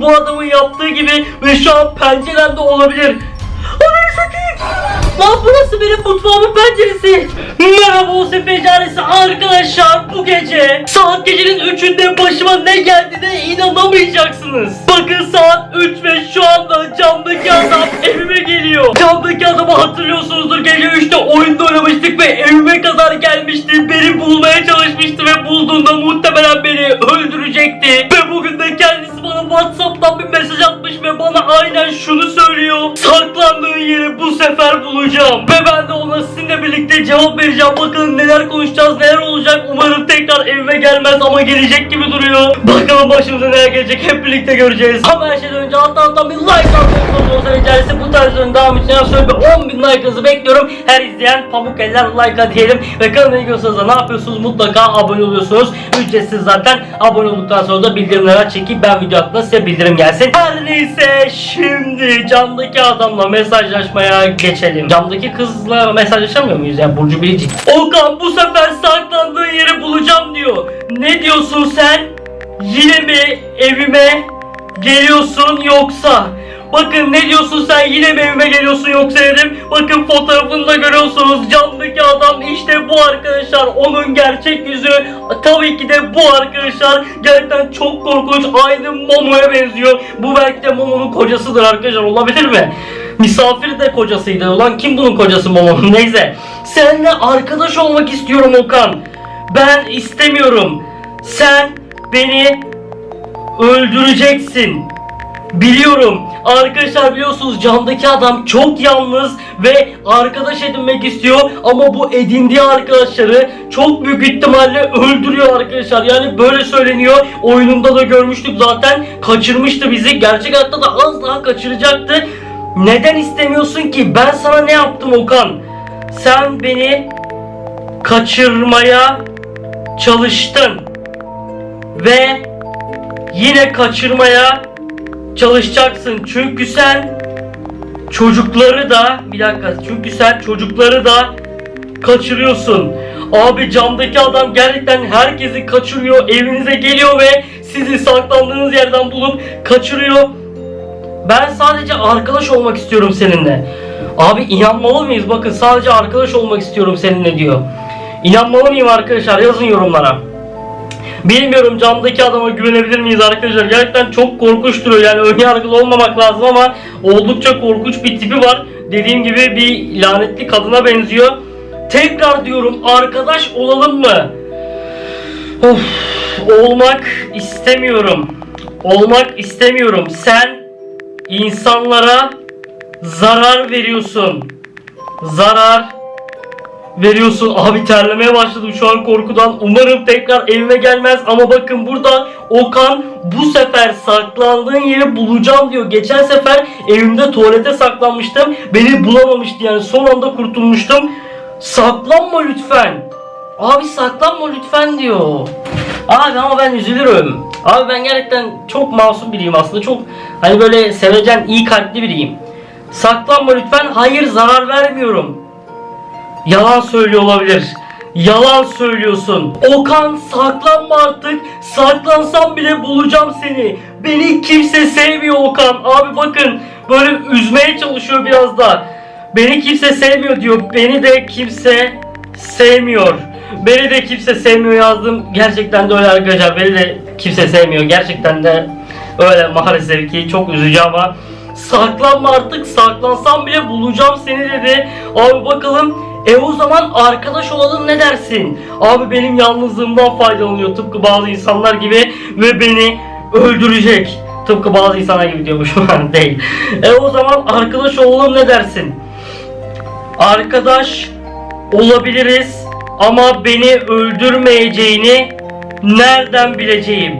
bu adamın yaptığı gibi ve şu an penceremde olabilir. Ananı satayım. Lan burası benim mutfağımın penceresi. Merhaba o sefercanesi arkadaşlar bu gece saat gecenin 3'ünde başıma ne geldiğine inanamayacaksınız. Bakın saat 3 ve şu anda camdaki adam evime geliyor. Camdaki adamı hatırlıyorsunuzdur gece 3'te oyunda oynamıştık ve evime kadar gelmişti. Beni bulmaya çalışmıştı ve bulduğunda muhtemelen beni öldürecekti. Whatsapp'tan bir mesaj atmış ve bana aynen şunu söylüyor. Saklandığın yeri bu sefer bulacağım. Ve ben de ona sizinle birlikte cevap vereceğim. Bakalım neler konuşacağız, neler olacak. Umarım tekrar evime gelmez ama gelecek gibi duruyor. Bakalım başımıza neler gelecek hep birlikte göreceğiz. Ama her şeyden önce alttan alttan bir like atmayı olsa rica bu tarz videonun devamı için şöyle bir 10 bin like'ınızı bekliyorum. Her izleyen pamuk eller like'a diyelim. Ve kanalıma ilgili olsanız da ne yapıyorsunuz? Mutlaka abone oluyorsunuz. Ücretsiz zaten. Abone olduktan sonra da bildirimleri aç çekip ben video attığımda size bildirim gelsin. Her neyse şimdi camdaki adamla mesajlaşmaya geçelim. Camdaki kızla mesajlaşamıyor muyuz ya Burcu Bilici? Okan bu sefer saklandığın yeri bulacağım diyor. Ne diyorsun sen? Yine mi evime geliyorsun yoksa? Bakın ne diyorsun sen yine mi evime geliyorsun yoksa dedim. Bakın fotoğrafını da görüyorsunuz. Camdaki adam işte bu arkadaşlar. Onun gerçek yüzü tabii ki de bu arkadaşlar. Gerçekten çok korkunç. Aynı Momo'ya benziyor. Bu belki de Momo'nun kocasıdır arkadaşlar. Olabilir mi? Misafir de kocasıydı. Ulan kim bunun kocası Momo'nun? Neyse. Seninle arkadaş olmak istiyorum Okan. Ben istemiyorum. Sen beni öldüreceksin. Biliyorum. Arkadaşlar biliyorsunuz camdaki adam çok yalnız ve arkadaş edinmek istiyor ama bu edindiği arkadaşları çok büyük ihtimalle öldürüyor arkadaşlar. Yani böyle söyleniyor. Oyununda da görmüştük zaten. Kaçırmıştı bizi. Gerçek hayatta da az daha kaçıracaktı. Neden istemiyorsun ki? Ben sana ne yaptım Okan? Sen beni kaçırmaya çalıştın. Ve yine kaçırmaya çalışacaksın. Çünkü sen çocukları da bir dakika çünkü sen çocukları da kaçırıyorsun. Abi camdaki adam gerçekten herkesi kaçırıyor. Evinize geliyor ve sizi saklandığınız yerden bulup kaçırıyor. Ben sadece arkadaş olmak istiyorum seninle. Abi inanmalı mıyız? Bakın sadece arkadaş olmak istiyorum seninle diyor. İnanmalı mıyım arkadaşlar? Yazın yorumlara. Bilmiyorum camdaki adama güvenebilir miyiz arkadaşlar? Gerçekten çok korkunç duruyor. Yani önyargılı olmamak lazım ama oldukça korkunç bir tipi var. Dediğim gibi bir lanetli kadına benziyor. Tekrar diyorum arkadaş olalım mı? Of, olmak istemiyorum. Olmak istemiyorum. Sen insanlara zarar veriyorsun. Zarar veriyorsun. Abi terlemeye başladım şu an korkudan. Umarım tekrar evime gelmez ama bakın burada Okan bu sefer saklandığın yeri bulacağım diyor. Geçen sefer evimde tuvalete saklanmıştım. Beni bulamamıştı yani son anda kurtulmuştum. Saklanma lütfen. Abi saklanma lütfen diyor. Abi ama ben üzülürüm. Abi ben gerçekten çok masum biriyim aslında. Çok hani böyle sevecen, iyi kalpli biriyim. Saklanma lütfen. Hayır zarar vermiyorum. Yalan söylüyor olabilir. Yalan söylüyorsun. Okan saklanma artık. Saklansam bile bulacağım seni. Beni kimse sevmiyor Okan. Abi bakın böyle üzmeye çalışıyor biraz da. Beni kimse sevmiyor diyor. Beni de kimse sevmiyor. Beni de kimse sevmiyor yazdım. Gerçekten de öyle arkadaşlar. Beni de kimse sevmiyor. Gerçekten de öyle maalesef ki çok üzücü ama saklanma artık saklansam bile bulacağım seni dedi. Abi bakalım e o zaman arkadaş olalım ne dersin? Abi benim yalnızlığımdan faydalanıyor tıpkı bazı insanlar gibi ve beni öldürecek. Tıpkı bazı insanlar gibi diyormuşum değil. E o zaman arkadaş olalım ne dersin? Arkadaş olabiliriz ama beni öldürmeyeceğini nereden bileceğim?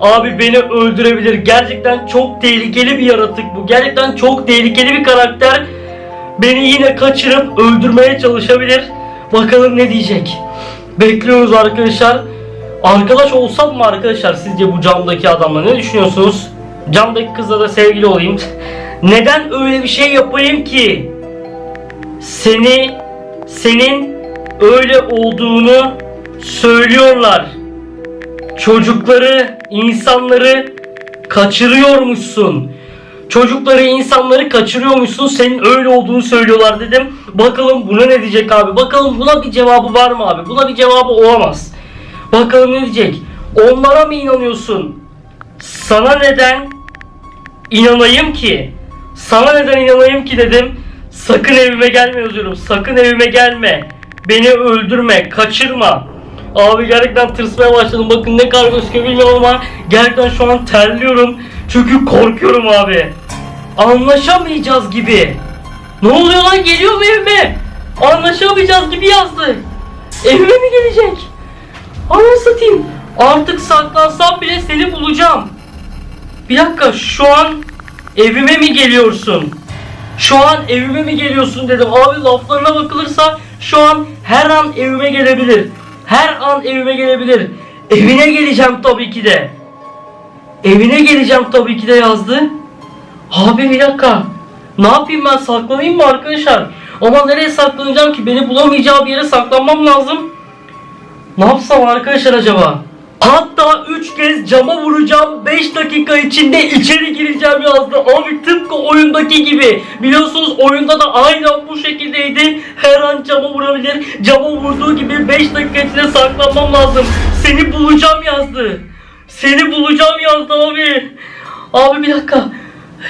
Abi beni öldürebilir. Gerçekten çok tehlikeli bir yaratık bu. Gerçekten çok tehlikeli bir karakter. Beni yine kaçırıp öldürmeye çalışabilir. Bakalım ne diyecek. Bekliyoruz arkadaşlar. Arkadaş olsam mı arkadaşlar sizce bu camdaki adamla ne düşünüyorsunuz? Camdaki kızla da sevgili olayım. Neden öyle bir şey yapayım ki? Seni senin öyle olduğunu söylüyorlar. Çocukları, insanları kaçırıyormuşsun. Çocukları, insanları kaçırıyormuşsun. Senin öyle olduğunu söylüyorlar dedim. Bakalım buna ne diyecek abi? Bakalım buna bir cevabı var mı abi? Buna bir cevabı olamaz. Bakalım ne diyecek? Onlara mı inanıyorsun? Sana neden inanayım ki? Sana neden inanayım ki dedim. Sakın evime gelme yazıyorum. Sakın evime gelme. Beni öldürme, kaçırma. Abi gerçekten tırsmaya başladım. Bakın ne kadar gözüküyor bilmiyorum ama gerçekten şu an terliyorum. Çünkü korkuyorum abi. Anlaşamayacağız gibi. Ne oluyor lan geliyor mu evime? Anlaşamayacağız gibi yazdı. Evime mi gelecek? Anasını satayım. Artık saklansam bile seni bulacağım. Bir dakika şu an evime mi geliyorsun? Şu an evime mi geliyorsun dedim. Abi laflarına bakılırsa şu an her an evime gelebilir. Her an evime gelebilir. Evine geleceğim tabii ki de. Evine geleceğim tabii ki de yazdı. Abi bir dakika. Ne yapayım ben saklanayım mı arkadaşlar? Ama nereye saklanacağım ki? Beni bulamayacağı bir yere saklanmam lazım. Ne yapsam arkadaşlar acaba? Hatta 3 kez cama vuracağım 5 dakika içinde içeri gireceğim yazdı. Abi tıpkı oyundaki gibi. Biliyorsunuz oyunda da aynen bu şekildeydi. Her an cama vurabilir. Cama vurduğu gibi 5 dakika içinde saklanmam lazım. Seni bulacağım yazdı. Seni bulacağım yazdı abi. Abi bir dakika.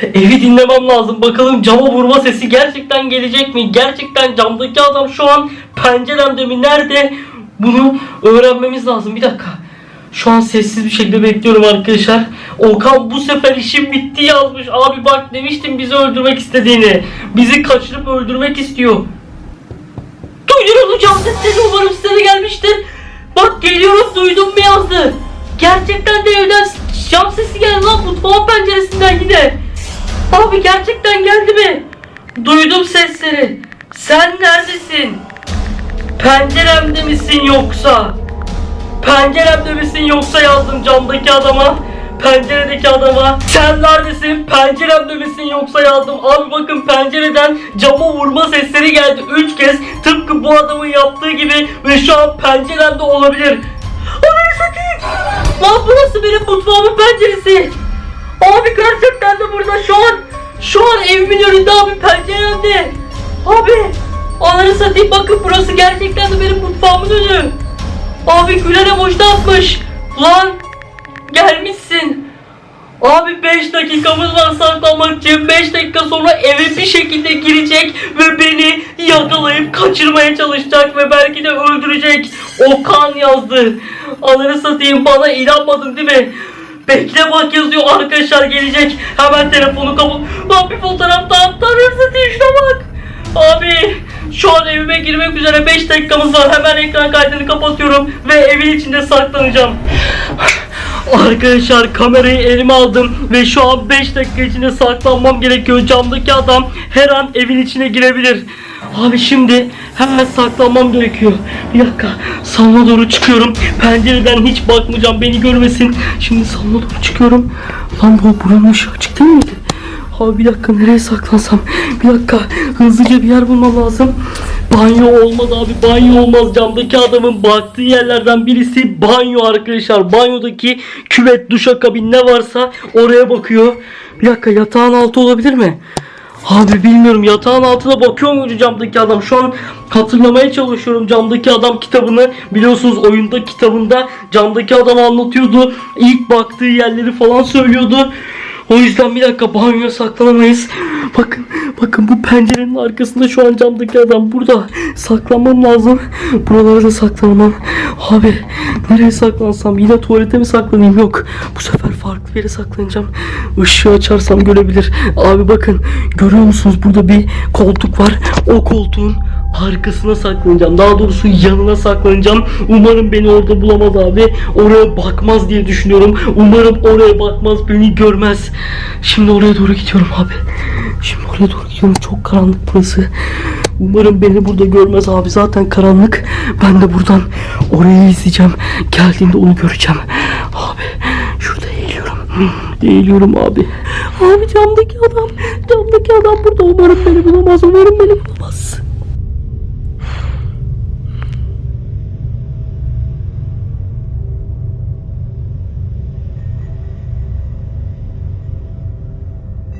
Evi dinlemem lazım. Bakalım cama vurma sesi gerçekten gelecek mi? Gerçekten camdaki adam şu an penceremde mi? Nerede? Bunu öğrenmemiz lazım. Bir dakika. Şu an sessiz bir şekilde bekliyorum arkadaşlar. Okan bu sefer işim bitti yazmış. Abi bak demiştim bizi öldürmek istediğini. Bizi kaçırıp öldürmek istiyor. Duydunuz mu cam sesleri umarım size de gelmiştir. Gerçekten de evden cam sesi geldi lan mutfağın penceresinden yine. Abi gerçekten geldi mi? Duydum sesleri. Sen neredesin? Penceremde misin yoksa? Penceremde misin yoksa yazdım camdaki adama. Penceredeki adama sen neredesin penceremde misin yoksa yazdım abi bakın pencereden cama vurma sesleri geldi 3 kez tıpkı bu adamın yaptığı gibi ve şu an penceremde olabilir lan burası benim mutfağımın penceresi abi gerçekten de burada şu an şu an evimin önünde abi penceremde abi ananı satayım bakın burası gerçekten de benim mutfağımın önü Abi Gülen'e boşta atmış. Lan gelmişsin. Abi 5 dakikamız var saklanmak için. 5 dakika sonra eve bir şekilde girecek ve beni yakalayıp kaçırmaya çalışacak ve belki de öldürecek. Okan yazdı. Ananı satayım bana inanmadın değil mi? Bekle bak yazıyor arkadaşlar gelecek. Hemen telefonu kapat. Lan bir fotoğraf daha. Ananı satayım bak. Abi şu an evime girmek üzere 5 dakikamız var. Hemen ekran kaydını kapatıyorum ve evin içinde saklanacağım. Arkadaşlar kamerayı elime aldım ve şu an 5 dakika içinde saklanmam gerekiyor. Camdaki adam her an evin içine girebilir. Abi şimdi hemen saklanmam gerekiyor. Bir dakika salona doğru çıkıyorum. Pencereden hiç bakmayacağım beni görmesin. Şimdi salona doğru çıkıyorum. Lan bu buranın ışığı açık değil miydi? Abi bir dakika nereye saklansam? Bir dakika hızlıca bir yer bulmam lazım. Banyo olmaz abi banyo olmaz. Camdaki adamın baktığı yerlerden birisi banyo arkadaşlar. Banyodaki küvet, duşakabin ne varsa oraya bakıyor. Bir dakika yatağın altı olabilir mi? Abi bilmiyorum yatağın altına bakıyor muydu camdaki adam? Şu an hatırlamaya çalışıyorum camdaki adam kitabını. Biliyorsunuz oyunda kitabında camdaki adam anlatıyordu. İlk baktığı yerleri falan söylüyordu. O yüzden bir dakika banyoya saklanamayız. Bakın bakın bu pencerenin arkasında şu an camdaki adam burada. Saklanmam lazım. Buralara da saklanamam. Abi nereye saklansam? Yine tuvalete mi saklanayım? Yok. Bu sefer farklı bir yere saklanacağım. Işığı açarsam görebilir. Abi bakın görüyor musunuz? Burada bir koltuk var. O koltuğun arkasına saklanacağım. Daha doğrusu yanına saklanacağım. Umarım beni orada bulamaz abi. Oraya bakmaz diye düşünüyorum. Umarım oraya bakmaz, beni görmez. Şimdi oraya doğru gidiyorum abi. Şimdi oraya doğru gidiyorum. Çok karanlık burası. Umarım beni burada görmez abi. Zaten karanlık. Ben de buradan orayı izleyeceğim. Geldiğinde onu göreceğim. Abi şurada eğiliyorum. Eğiliyorum abi. Abi camdaki adam. Camdaki adam burada. Umarım beni bulamaz. Umarım beni bulamaz.